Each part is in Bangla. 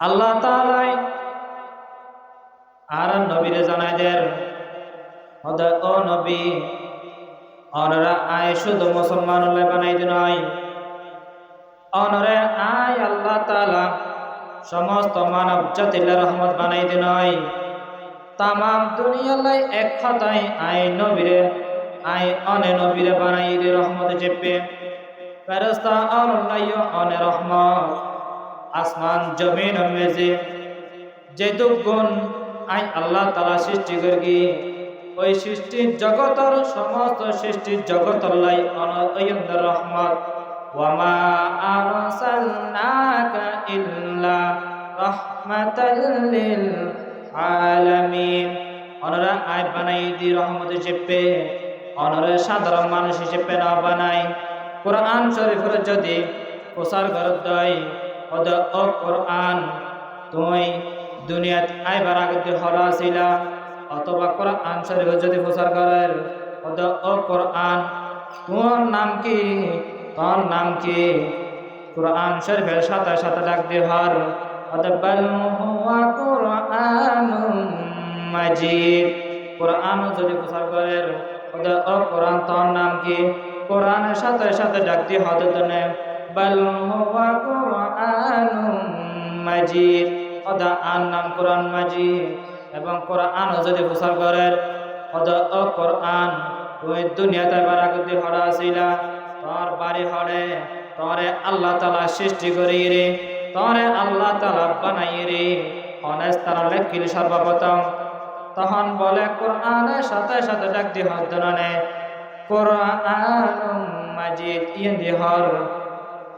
আল্লাহ তাআলাই আর নবীরে জানাই দেন ও নবী, অনরা আয় শুধু মুসলমান বানাই নয়। অনরে আয় আল্লাহ তাআলা সমস্ত মানব জাতির রহমত বানাই নয়। তামাম দুনিয়ালাই এক খাতায় আয় নবীরে, আয় অনে নবীরে বানাই রহমত চেপে। ফেরস্তা আল্লাহ অনে রহমত। আসমান, জমিন মেজে যে দুগুণ আই আল্লাহ তালা সৃষ্টি করি ওই সৃষ্টির জগতর সমস্ত সৃষ্টির জগতর লাই অনয়ন্দ রহমত। ওয়ামা আরসালনাকা ইল্লা রাহমাতাল লিল আলামিন। অনরা আয় বানাই দি রহমত চেপে অনরে সাধারণ মানুষ হিসেবে না বানাই। কোরআন শরীফের যদি প্রচার করত দেয় অদ কোরআন। তুমি দুনিয়াত আইবার আগে হরা ছিলা অথবা কোরআন শরীফ যদি প্রচার করেন অদ কোরআন। তোমার নাম কি? তোর নাম কি? কোরআন শরীফের সাথে সাথে ডাক দিয়ে হর। অদবাল হুয়া কোরআনুম মাজিদ। কোরআন যদি প্রচার করেন অদ কোরআন তোর নাম কি? কোরআনের সাথে সাথে ডাক দিয়ে হদ বাল হুয়া কোরআনুম মাজিদ। অদা আন নাম কোরআন মাজিদ। এবং কোরআন যদি প্রচার করেন অদ ও কোরআন। তুমি দুনিয়াতে বারাগতি হরা আসিলা। তোর বাড়ি হরে, তরে আল্লাহ তালা সৃষ্টি করি রে। তরে আল্লাহ তালা বানাই রে। অনেক তারা লেখিল সর্বপ্রথম। তখন বলে, কোরআনের সাথে সাথে ডাক দি হদ্দনে কোরআন মাজিদ ইয়ে লাউহিম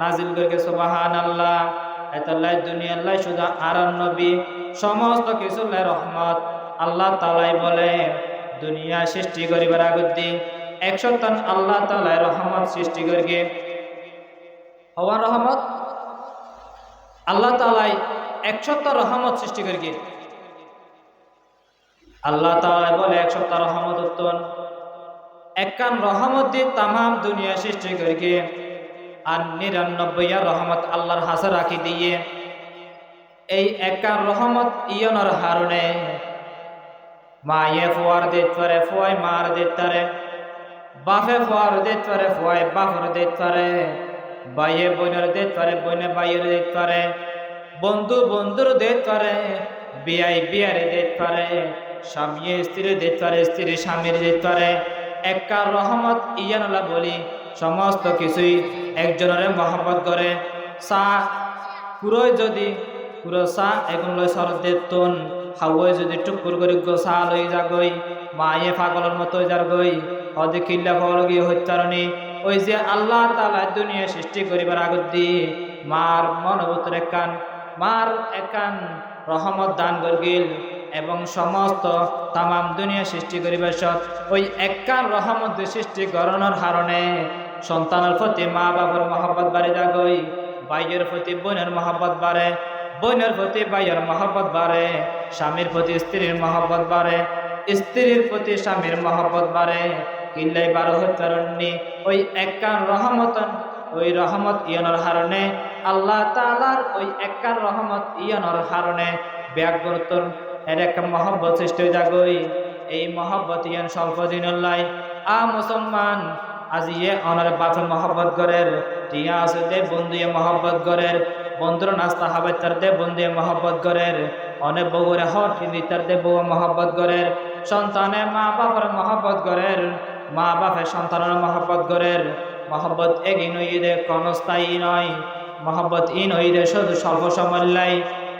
নাজিল করকে সুবহানাল্লাহ। এতাল্লাই দুনিয়াল্লাই শুধু আর নবী, সমস্ত কিছু রহমত। আল্লাহ তালাই বলে, দুনিয়া সৃষ্টি করিবার আগতি একশো টন আল্লাহ তালাই রহমত সৃষ্টি করিকে হওয়া রহমত? আল্লাহ তালাই একশত রহমত সৃষ্টি করিকে আল্লাহ তালাই বলে, এক সপ্তাহ রহমত উত্তন একখান রহমত দিয়ে তামাম দুনিয়া সৃষ্টি করিকে আর নিরানব্বইয়া রহমত আল্লাহর হাসে রাখি দিয়ে, এই একার রহমত ইয়নর হারণে মায়ে ফোয়ার দিত ফোয়াই মার দিত বাফে ফোয়ার দিত ফোয়াই বাফর দিত বাইয়ে বইনের দিত বইনে বাইয়ের দিত বন্ধু বন্ধুর দিত বিয়াই বিয়ারে দিত স্বামী স্ত্রীর দিত স্ত্রী স্বামীর দিত একার রহমত ইয়ানলা বলি, সমস্ত কিছুই একজনের মহব্বত করে। চা পুরোই যদি পুরো চা এখন লই শরতের তোন হাওয়াই যদি টুকুর করে গো চা লই যা গই মায়ে পাগলের মতো যার গই অদে কিল্লা পাগল গিয়ে হত্যারণী ওই যে আল্লাহ তালা দুনিয়া সৃষ্টি করিবার আগত দি মার মনোবতর একান মার একান রহমত দান গিল এবং সমস্ত তামাম দুনিয়া সৃষ্টি করিবার সব ওই একান রহমত সৃষ্টি গরণের হারণে সন্তানের প্রতি মা বাবার মহব্বত বাড়ে যাগই বাইয়ের প্রতি বোনের মহব্বত বাড়ে, বোনের প্রতি বাইয়ের মহব্বত বাড়ে, স্বামীর প্রতি স্ত্রীর মহব্বত বাড়ে, স্ত্রীর প্রতি স্বামীর মহব্বত বাড়ে। কিল্লাই বারো হত্যারণ্যি ওই একান রহমত, ওই রহমত ইয়নর হারণে, আল্লাহ তালার ওই একান রহমত ইয়নর হারণে ব্যাগবর্তন এর একটা মহব্বত সৃষ্টি যাগই এই মহব্বত ইয়ান স্বল্প দিনল্লাই আ মুসলমান আজি ইয়ে অনার বাপে মহব্বত করের টিয়া আছে দে বন্ধুয়ে মহব্বত করের, বন্ধুর নাস্তা হবে তার দে বন্ধুয়ে মহব্বত করের, অনেক বউরে হট কিন্তু তার দে বউ মহব্বত করের সন্তানে মা বাপের মহব্বত করের মা বাপের সন্তানের মহব্বত করের, মহব্বত এগি নইদে কোনো স্থায়ী নয়, মহব্বত ই নইদে শুধু স্বল্প সময়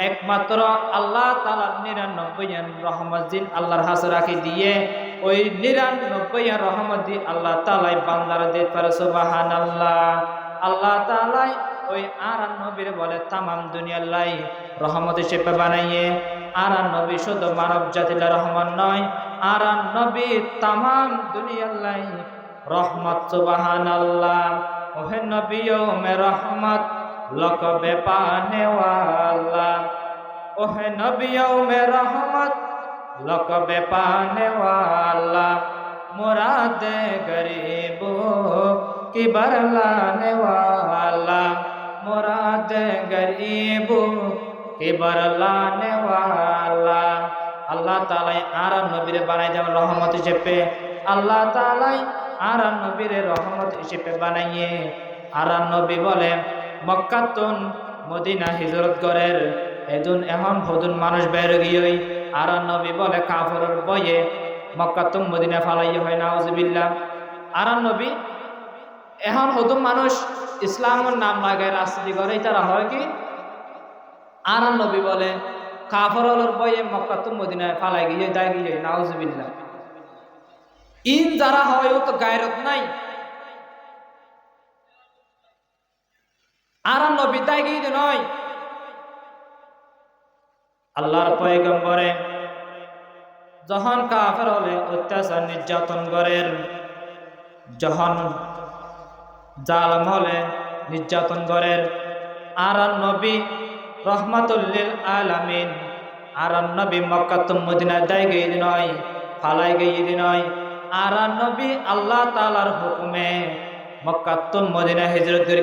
একমাত্র আল্লাহ তালার নিরানব্বই রহমত দিন আল্লাহর রাখি দিয়ে ওই নিরানব্বই রহমত দিয়ে আল্লাহ তালাই বান্দার দিতে পারে সুবাহান আল্লাহ আল্লাহ তালাই ওই আর নবীর বলে তামাম দুনিয়ার লাই রহমত হিসেবে বানাইয়ে আর নবী শুধু মানব জাতির রহমান নয় আর নবী তামাম দুনিয়ার লাই রহমত সুবাহান আল্লাহ ওহে নবী ও মে রহমত। লক বেপানেওয়ালা ওহে নবিয় মে রহমত, লক বেপানেওয়ালা মুরাদ গরিব কি বরলানেওয়ালা মুরাদ গরিব কি বরলানেওয়ালা আল্লাহ তালাই আর নবীর বানাই যেমন রহমত হিসেবে, আল্লাহ তালাই আর নবীর রহমত হিসেবে বানাইয়ে আর নবী বলেন মক্কাতুন মদিনা হিজরত করের এদুন এখন হদুন মানুষ বের গিয়ে আর নবী বলে কাফরের বয়ে মক্কাতুম মদিনা ফালাই হয় না ওজবিল্লা আর নবী এখন হদুম মানুষ ইসলামের নাম লাগায় রাস্তাটি করে তারা হয় কি? আর নবী বলে কাফরলের বইয়ে মক্কাতুম মদিনায় ফালাই গিয়ে, দায় গিয়ে নাউজবিল্লা ইন যারা হয়, ও তো গায়রত নাই। আর নবী গিয়ে নয়। আল্লাহর পয়গম্বরে যখন কাফের হলে অত্যাচার নির্যাতন করেন, যখন জালম হলে নির্যাতন করেন আর নবী রহমাতুল্লিল আলামিন আর নবী মক্কাতুম মদিনায় দেয় গিয়ে নয়, ফালাই গিয়ে নয় আর নবী আল্লাহ তালার হুকুমে মক্কাতুম মদিনা হিজরত করে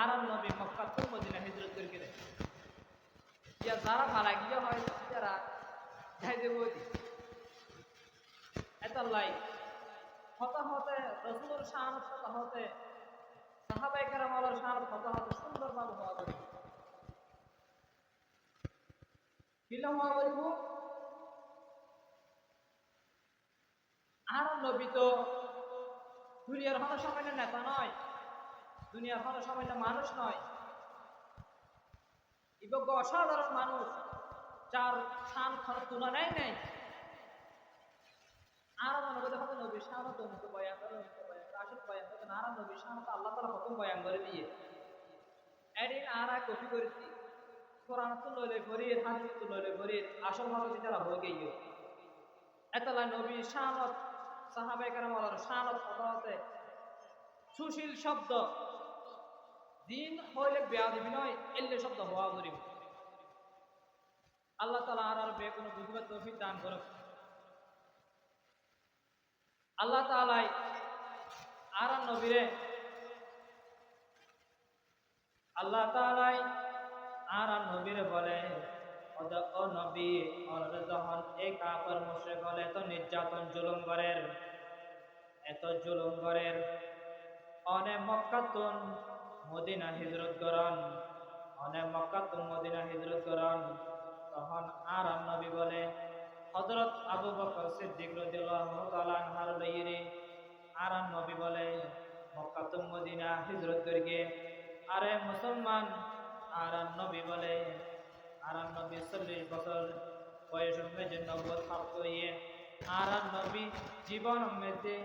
আর নবী মক্কাতুল মদিনা হিজরত করে গেলে যারা পালাই গিয়ে হয়, যারা যাই দেব এতাল্লাই হতা হতে রসুলের শান হতা হতে সাহাবাই শান হতা হতে হওয়া হওয়া বলব? আর নবী তো দুনিয়ার সামান্য নেতা নয়। দুনিয়ার হন সামান্য মানুষ নয়। ইবজ্ঞ অসাধারণ মানুষ, যার শান খরচ তুলনায় নেই। আর মনে করতে হবে নবী বয়ান করে মুখে বয়ান করতে না নবী আল্লাহ তালা বয়ান করে দিয়ে। আর এক কপি করেছি। কোরআন তো ফরির হাদিস তো ফরির আসল ভাবে যেটা হয়ে এতলা নবী শাহানত সাহাবে হতে সুশীল শব্দ। দিন হইলে বেয়া দিবি নয় এল্লে শব্দ হওয়া করিব আল্লাহ তালা আর বে কোনো বুঝবার তৌফিক দান করুক। আল্লাহ তালাই আর নবীরে আল্লাহ তালাই আর নবীরে বলে ও নবী যখন এই কাপড় মুশ্রেক হলে এত নির্যাতন জুলুম করেন এত জুলুম করেন অনেক মক্কাতুন মদিনা হিজরত করন। অনেক মক্কাতুন মদিনা হিজরত করন। তখন আর নবী বলে হজরত আবু বকর সিদ্দিক রাদিয়াল্লাহু লইরে। আর নবী বলে মক্কাতুম মদিনা হিজরত করিগে। আরে মুসলমান, আর নবী বলে, আর নবী চল্লিশ বছর বয়স মেজে নব্বত প্রাপ্ত হইয়ে আর নবী জীবন মেজে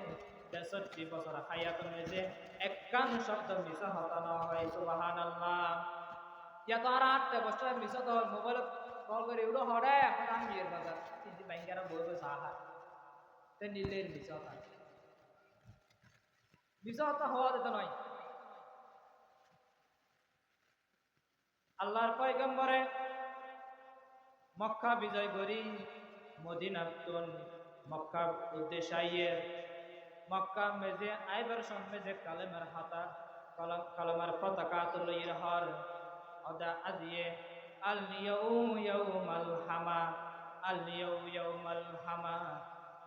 তেষট্টি বছর হায়াত মেজে একান শব্দ মিশা হতানো হয় সুবাহান আল্লাহ আর বছর তো মোবাইল কল করে উড়ো হড়ে এখন আমি বাজার কিন্তু তে নীলের হতা হতা হওয়া নয় আল্লাহর পয়গম্বরে মক্কা বিজয় করি মদিনাতুন মক্কা উদ্দেশ্য মক্কা মেজে আইবার মেজে কালেমার হাতা, কলম কলমার পতাকা তুলইর হর। অদা আজিয়ে আল নিয়াউম ইয়াউমাল হামা আল নিয়াউ ইয়াউমাল হামা।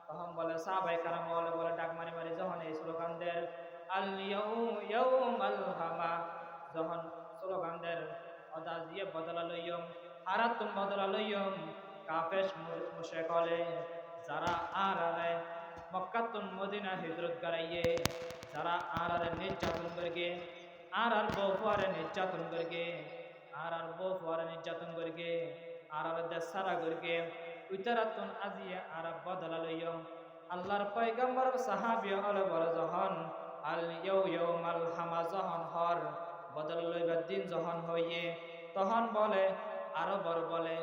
তখন বলে, সাহাবাই কারাম বলে বলে ডাক মারি মারি, যখন এই স্লোগান দেয় আল নিয়াউ ইয়াউমাল হামা, যখন স্লোগান দেয় অদাজিয়ে বদলা লইয়ম আরাতুম বদলা লইয়ম কাফেশ মুশরিকলে যারা আর আরে মক্কাতুন মদিনা হিজরত করাইয়ে, যারা আর আরে নির্যাতন করগে, আর আর বউফারে নির্যাতন করগে, আর আর বউফারে নির্যাতন করগে, আর আর দেশ সারা করগে উইতারাতুন আজিয়ে আর বদলা লইয়ম আল্লাহর পয়গম্বর সাহাবী হল বড় যখন আল ইয়ৌ ইয়ৌমাল হামা যখন হর, বদল লইবার দিন যখন হইয়ে। তখন বলে, আরও বড় বলে,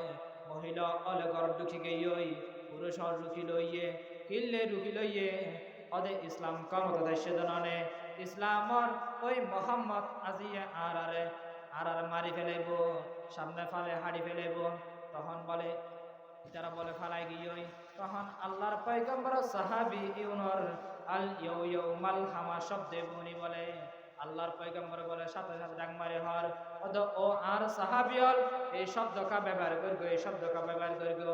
মহিলা অলে ঘর ঢুকি গইয়ই পুরুষ রুখি লইয়ে কিল্লে রুখি লইয়ে অদে ইসলাম কমত দেশে দননে ইসলামর ওই মোহাম্মদ আজিয়ে আর আরে আর আর মারি ফেলাইব, সামনে ফালে হাড়ি ফেলাইব। তখন বলে যারা বলে, ফালাই গিয়েই তখন আল্লাহর পয়গম্বর সাহাবি ইউনর আল ইউ ইউ মাল হামা শব্দে বুনি বলে, আল্লাহর পয়গম্বর বলে, সাথে সাথে ডাক মারে হর। অদ ও আর সাহাবিয়ল এই শব্দ কা ব্যবহার করগো, এই শব্দ কা ব্যবহার করগো।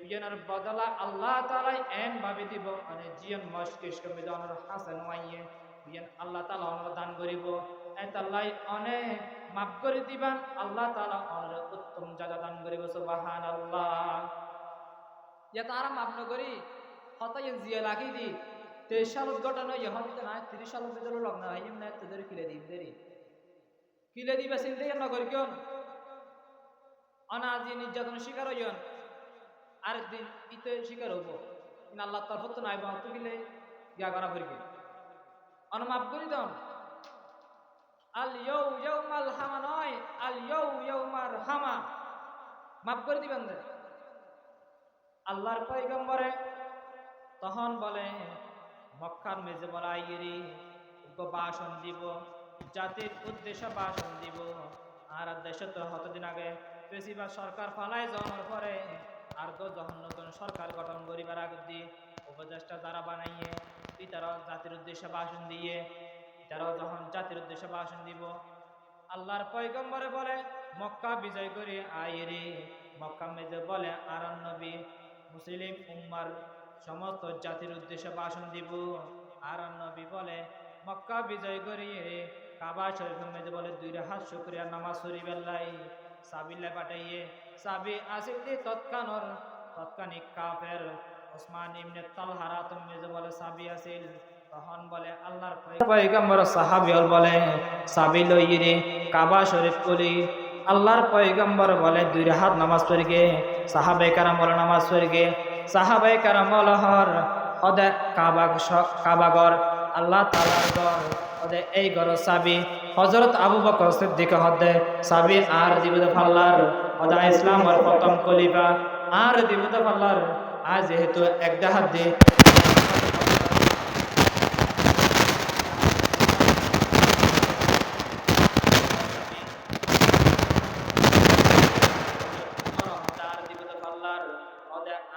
বিজনের বদলা আল্লাহ তালাই এন ভাবে দিব মানে জিয়ন মস্তিষ্ক মেজে হাসান ওয়াইয়ে বিজন আল্লাহ তালা অনর দান করিব। এতাল্লাই অনেক মাফ করে দিবান, আল্লাহ তালা অনর উত্তম জাজা দান করিব সুবাহান আল্লাহ যে তারা মাফ নকরি হতাই জিয়া লাগি দি তেইশ সালত ঘটনা ইহন না তিরিশ সালত ভিতরে লগ্ন হয় না তোদের কিলে দিন দেরি। কিলে দিবে চিন্তা নগর কিয়ন? অনাজি নির্যাতন শিকার হইয়ন। আরেকদিন ইতে শিকার হব। কিন্তু আল্লাহ তরফ তো নাই বাহ তো কিলে গিয়া করা করিবে। অনমাপ করি দন আল ইয়ৌ ইয়ৌ মাল হামা নয়, আল ইয়ৌ ইয়ৌ মার হামা। মাফ করে দিবেন আল্লাহর পয়গম্বরে তখন বলে, মক্কার মেজে বলা আইরি ভাষণ দিব, জাতির উদ্দেশ্যে ভাষণ দিব। আর দেশে তো হতদিন আগে বেশিরভাগ সরকার ফালাই যাওয়ার পরে আর তো যখন নতুন সরকার গঠন করিবার আগে উপদেষ্টা যারা বানাইয়ে তারা জাতির উদ্দেশ্যে ভাষণ দিয়ে তারাও যখন জাতির উদ্দেশ্যে ভাষণ দিব, আল্লাহর পয়গম্বরে বলে, মক্কা বিজয় করে আইরে মক্কা মেজে বলে আর নবী, মুসলিম উম্মার সমস্ত জাতির উদ্দেশ্যে ভাষণ দিব। আর নবী বলে, মক্কা বিজয় করিয়ে কাবা শরীফ মেজে বলে দুই হাত শুক্রিয়া, নামাজ শরীফ আল্লাহ সাবিল্লা পাঠাইয়ে, সাবি আসিল দি তৎকানর তৎকানিক কাফের ওসমান ইবনে তালহারা তুমি মেজে বলে সাবি আসিল, তখন বলে, আল্লাহর পয়গম্বর সাহাবিয়ল বলে, সাবি লইরে কাবা শরীফ কলি আল্লাহর পয়গম্বর বলে, দুই হাত নামাজ পড়িগে। সাহাবে কারাম বলে, নামাজ পড়িগে। সাহাবে কারাম বলে, হর অদে কাবা কাবাগর আল্লাহ তালার অদে এই গর সাবি হজরত আবু বকর সিদ্দিক হদে সাবি আর দিবদ ফাল্লার অদা ইসলামর প্রথম কলিফা আর দিবদ ফাল্লার আজ যেহেতু একটা হাত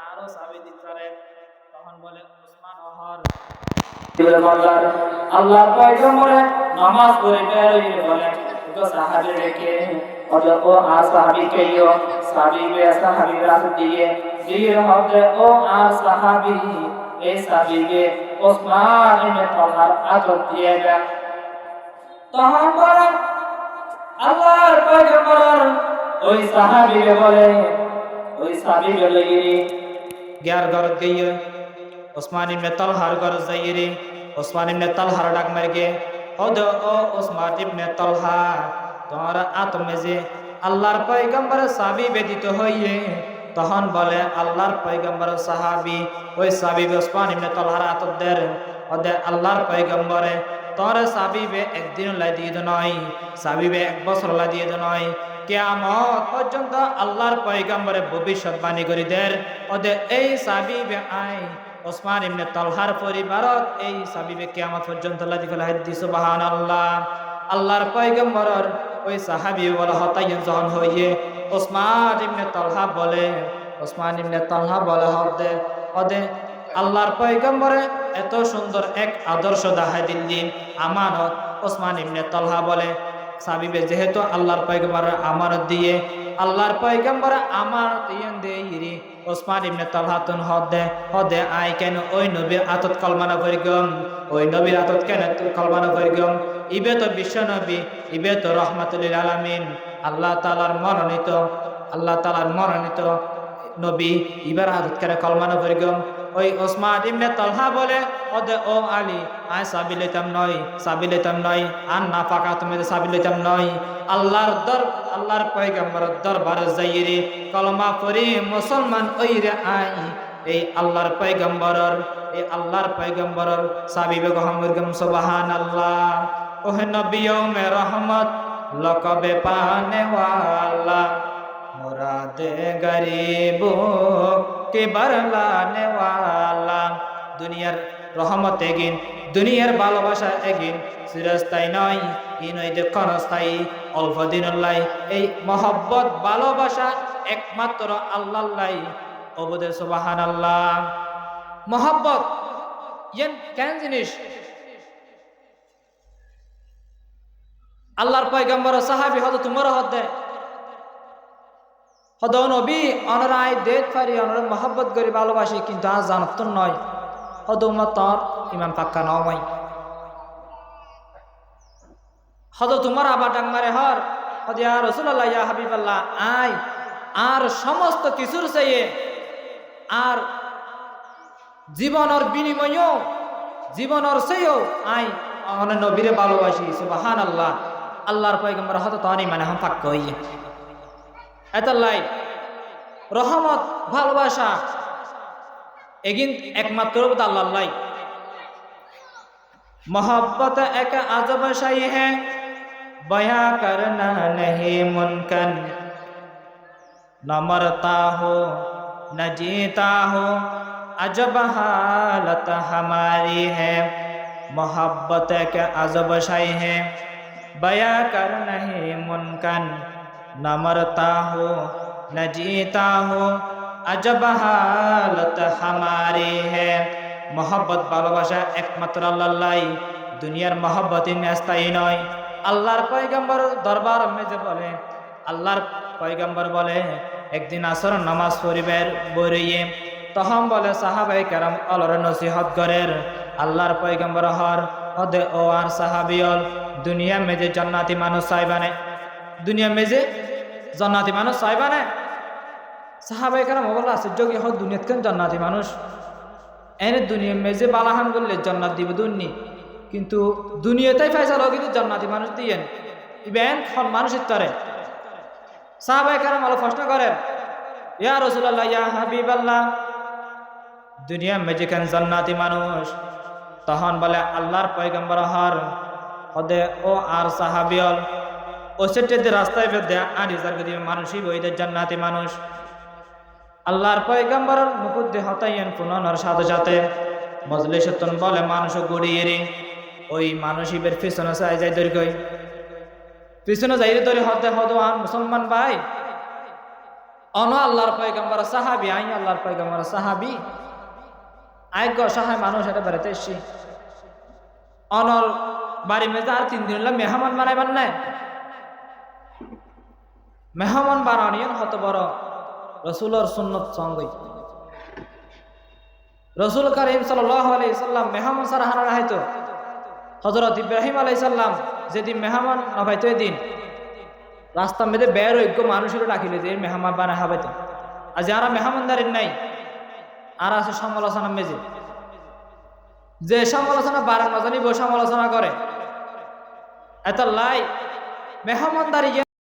আরও তখন বলে, উসমান অহর। আল্লাহ পয়গম্বরে নামাজ পড়ে বের হয়ে বলে, তো সাহাবী রেখে অজ ও আ সাহাবী কেইও সাহাবী বে সাহাবী রাত দিয়ে দিয়ে হবে ও আ সাহাবী, এই সাহাবী বে ওসমান ইবনে তালহার আদর দিয়ে গে তখন বলে, আল্লাহর পয়গম্বর, ওই সাহাবী বলে, ওই সাহাবী বলে গ্যার গরত গইয়ে ওসমান ইবনে তালহার গরজ যাইরে ওসমান ইবনে তালহার ডাক মারগে হদ ও ওসমান ইবনে তালহা তোমার আত্মে যে আল্লাহর পয়গম্বর সাবি বেদিত হইয়ে? তখন বলে, আল্লাহর পয়গম্বর সাহাবি, ওই সাবি ওসমান ইবনে তালহার আতদের ওদে আল্লাহর পয়গম্বরে তোর সাবিবে একদিন লাই দিয়ে নয় সাবিবে এক বছর লাই দিয়ে নয়। কেয়ামত পর্যন্ত আল্লাহর পয়গম্বরে ভবিষ্যৎবাণী করি দের ওদে এই সাবিবে আয় ওসমান ইমনে তলহার পরিবারত এই সাবিবে কিয়ামত পর্যন্ত হাদি সুবহানাল্লাহ। আল্লাহর পয়গম্বরর ওই সাহাবী বলা হতাইন যখন হইয়ে ওসমান ইবনে তলহা বলে, ওসমান ইমনে তলহা বলে হদে ওদে আল্লাহর পয়গম্বরে এত সুন্দর এক আদর্শ দেখাই দিল্লি, আমানত, ওসমান ইমনে তলহা বলে। সাবিবে যেহেতু আল্লাহর পয়গম্বরের আমানত দিয়ে আল্লাহর পয়গম্বর আমার ইয়ন দে ইরি ওসমান ইবনে তালহাতুন হদে হদে আই কেন ওই নবীর আতত কলমানা বৈগম গম, ওই নবীর আতত কেন কলমানা বৈগম গম? ইবে তো বিশ্ব নবী ইবে তো রহমাতুল আলামিন, আল্লাহ তালার মনোনীত, আল্লাহ তালার মনোনীত নবী, ইবার আদত কেন কলমানা বৈগম গম? ওই ওসমান ইবনে তলহা বলে, ওদে ও আলী, আয় সাবি লইতাম নয় সাবি লইতাম নয় আর না ফাঁকা তুমি সাবি লইতাম নয় আল্লাহর দর, আল্লাহর পয়গম্বর দরবার যাইরে কলমা পড়ি মুসলমান ওই রে আই, এই আল্লাহর পয়গম্বরর এই আল্লাহর পয়গম্বরর সাবিবে গহমুরগম সুবহান আল্লাহ ওহে নবীও মে রহমত লকবে পানে ওয়ালা, মুরাদে গরিব কে ওয়ালা? দুনিয়ার রহমত এগিন, দুনিয়ার ভালোবাসা এগিন। চিরস্থায়ী নয়, ই নয় যে ক্ষণস্থায়ী। অল্প দিনল্লাই এই মহব্বত, ভালোবাসা একমাত্র আল্লাহ অবদে সুবাহান আল্লাহ মহব্বত কেন জিনিস? আল্লাহর পয়গম্বর সাহাবি হয়তো তোমার দেয় হদ নবী অনরায় দেখ পারি অনর মহব্বত করে ভালোবাসি, কিন্তু আজ জানত নয়। হদ তোর ইমান পাক্কা নয় হদ তোমার আবার ডাঙ্গারে হর। হদ ইয়া রসুল্লাহ ইয়া হাবিবাল্লাহ, আয়। আর সমস্ত কিছুর চেয়ে আর জীবনের বিনিময়েও, জীবনের চেয়েও আই অনেক নবীরে ভালোবাসি সুবাহান আল্লাহ আল্লাহর পয়গম্বর হত তখনই মানে হাম পাক্ক হইয়ে। এতাল্লাই রহমত ভালোবাসা এগিন একমাত্র আল্লাহ मोहब्बत एक अजब शय है बयां करना नहीं मुमकिन न मरता हो न जीता हो अजब हालत हमारी है मोहब्बत एक अजब शय है बयां कर नहीं मुमकिन न मरता हो न जीता हो अजब हालत हमारी है মহব্বত ভালোবাসা একমাত্র আল্লাহ দুনিয়ার মহব্বতই স্থায়ী নয় আল্লাহর পয়গম্বর দরবার মেজে বলে আল্লাহর পয়গম্বর বলে একদিন আসর নামাজ পরিবার বইয়ে তখন বলে সাহাবাই কেরাম অলর নসিহত করের আল্লাহর পয়গম্বর হর হদে ও আর সাহাবিয়ল দুনিয়া মেজে জন্নাতি মানুষ চাইবানে দুনিয়া মেজে জন্নাতি মানুষ চাইবানে সাহাবাই কেরাম বলে আশ্চর্য কি হদ দুনিয়াত কেন জন্নাতি মানুষ? এনে দুনিয়া মেজে বালাহান করলে জন্নাত দিব দুর্নি কিন্তু দুনিয়াতেই ফাইসাল কিন্তু জন্নাতি মানুষ দিয়েন ইবেন খন মানুষের তরে। সাহাবাই কারাম আলো প্রশ্ন করেন, ইয়া রসুল্লাহ ইয়া হাবিব আল্লাহ দুনিয়া মেজে কেন জন্নাতি মানুষ? তখন বলে, আল্লাহর পয়গম্বর হর, হদে ও আর সাহাবিয়ল ও সেটে রাস্তায় বেদে আট হাজার গতি মানুষই বইদের জান্নাতি মানুষ। আল্লাহর পয়গম্বরের মুকুদ্দে হতাইয়েন পুনর সাথে সাথে মজলিসতন বলে, মানুষ গড়িয়ে রে, ওই মানুষিবের পিছনে চাই যাই দৈর্ঘ্য পিছনে যাই রে ধরে হতে হতো আন মুসলমান ভাই। অন আল্লাহর পয়গম্বর সাহাবি আই আল্লাহর পয়গম্বর সাহাবি। আয় গ সহায় মানুষ এটা বেড়াতে এসছি। অনর বাড়ি মেজে আর তিন দিন মেহমান বানাইবার নাই। মেহমান বানানিয়ন হত বড় রসুলর সুন্নত সঙ্গই রসুল করিম সাল্লাম মেহমান সারা হারা রাহাইতো হজরত ইব্রাহিম আলাইসাল্লাম যেদিন মেহমান নভাইতো এদিন রাস্তা মেয়েদের বের ঐক্য মানুষেরও ডাকিলে যে মেহমান বানা হাবাইতো আর যারা মেহমানদারির নাই, আর আছে সমালোচনা মেজে যে সমালোচনা বারান মাজানি বই সমালোচনা করে। এত লাই, মেহমানদারি